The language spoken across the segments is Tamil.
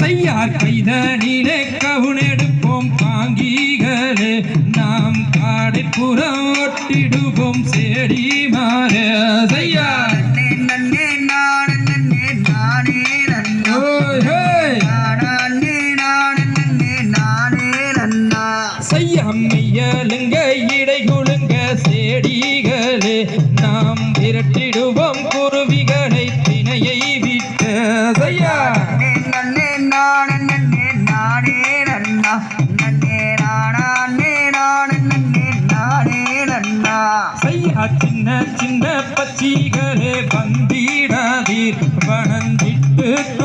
செய்யார் கைதனிலே கவுனெடுப்போம் பாங்கிகளே நாம் காடைப்புறம் ஒட்டிடுவோம் செடி மாற செய்யார் நன்னே செய்யாமையலுங்க இடை குழுங்க செடிகளே. நாம் விரட்டிடுவோம் குருவிகளை திணையை விட்டு செய்யா. செய்யா சின்ன சின்ன பச்சிகளே வந்திடாதீர். வணந்திட்டு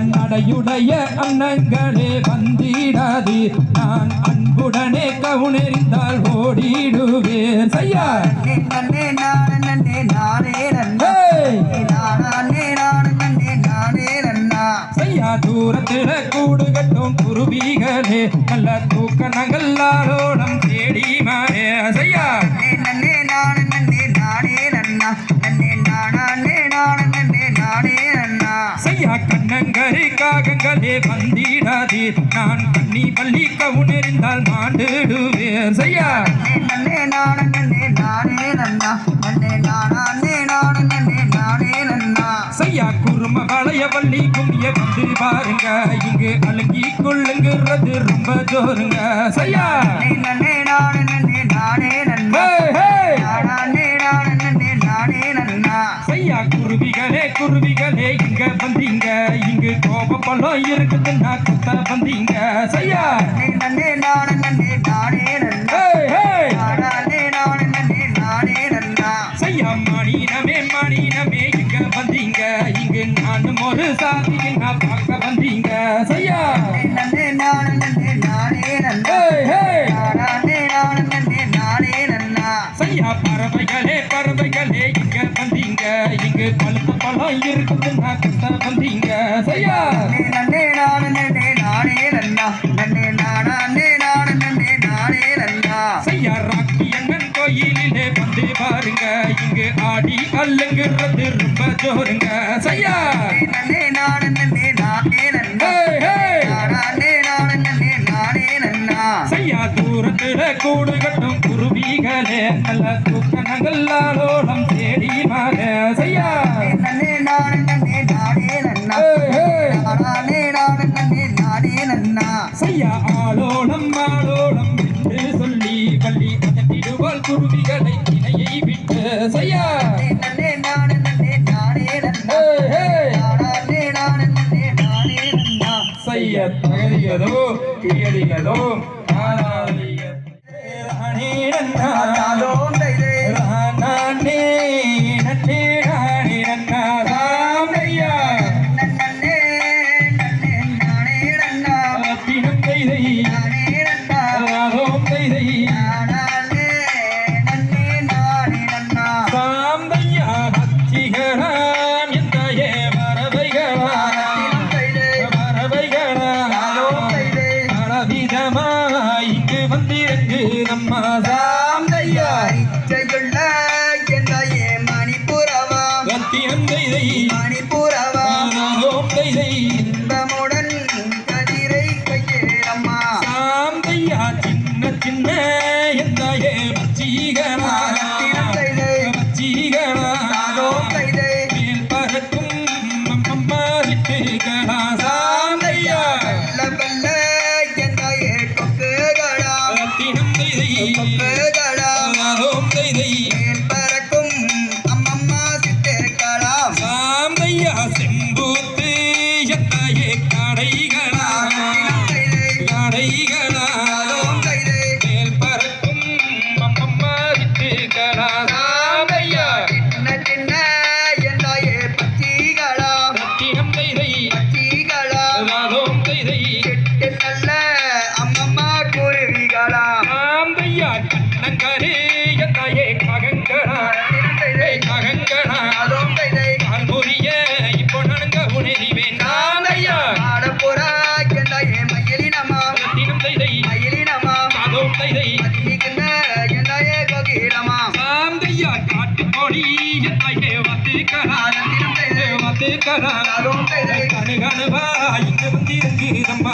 செய்யா நடையுடைய அன்னங்களே வந்திடாதீர் நான் அன்புடனே கவுனெறிந்தால் ஓடிடுவேன். செய்யா. நன்னே நானே நன்னே நானே நன்னா. நானே நானே நானே நன்னா. செய்யா. தூரத்தில கூடு கட்டும் குருவிகளே நல்ல தூக்க நகல்லாரோடம் தேடி மாறே. செய்யா. கண்ணங்கரி காகங்களே வந்திடாதீர் நான் கண்ணி பள்ளி கவுனெறிந்தால் மாண்டிடுவேன். செய்யா. நன்னே நானே நன்னே நானே நன்னா. நன்னே நானே நானே நன்னே நானே நன்னா. செய்யா குரும வளைய வள்ளி கும்பிய வந்து பாருங்க. இங்கு அழுங்கி கொள்ளுங்கிறது ரொம்ப ஜோருங்க. செய்யா. நன்னே நானே நன்னே நானே நன்னா. ஐயா குருவிகளே குருவிகளே இங்க வந்தீங்க. இங்கு கோப பழம் இருக்குதுன்னா குத்த வந்தீங்க. சையா. நன்னே நானே நன்னே நானே நன்னா நானே நானே நானே நன்னா செய்யா மானினமே மானினமே இங்க வந்தீங்க. இங்கு நானும் ஒரு சாதி நான் பார்க்க வந்தீங்க. வந்தீங்க இங்கு பழுத்த பழம் இருக்குதுன்னா குத்த வந்தீங்க செய்யா நன்னே நானே நன்னே நானே நன்னா நன்னே நானே நானே நன்னே நானே நன்னா செய்யா ராக்கி அண்ணன் கோயிலிலே வந்து பாருங்க. இங்கு ஆடி அல்லுங்கிறது ரொம்ப ஜோருங்க. செய்யா நன்னே நானே நன்னே நானே நன்னா. நானே நானே நன்னே நானே நன்னா செய்யா தூரத்துல கூடு கட்டும் குருவிகளே நல்ல தூக்கணங்களாலோடம் தேடி மாற செய்யா நன்னே நானே நன்னே நானே நன்னா. நானே நானே நன்னே நானே நன்னா. செய்யா ஆளோடம் ஆளோடம் என்று சொல்லி பள்ளி அதட்டிடுவாள் குருவிகளை இணையை விட்டு செய்யா நன்னே நானே நன்னே நானே நன்னா. ஹே, ஹே. நானே நானே நன்னே நானே நன்னா. செய்ய தகுதியதோ கிரியதிகளோ ஆனாலிய था அம்மம்மா சித்தேக்கலாம் சாந்தையா செம்பூத்து எத்தையே கடைகள். கோடிய தாயே வாத்து கரார் வாத்து கரார். கணு கணுவா இங்கு வந்திருக்கிறம்மா.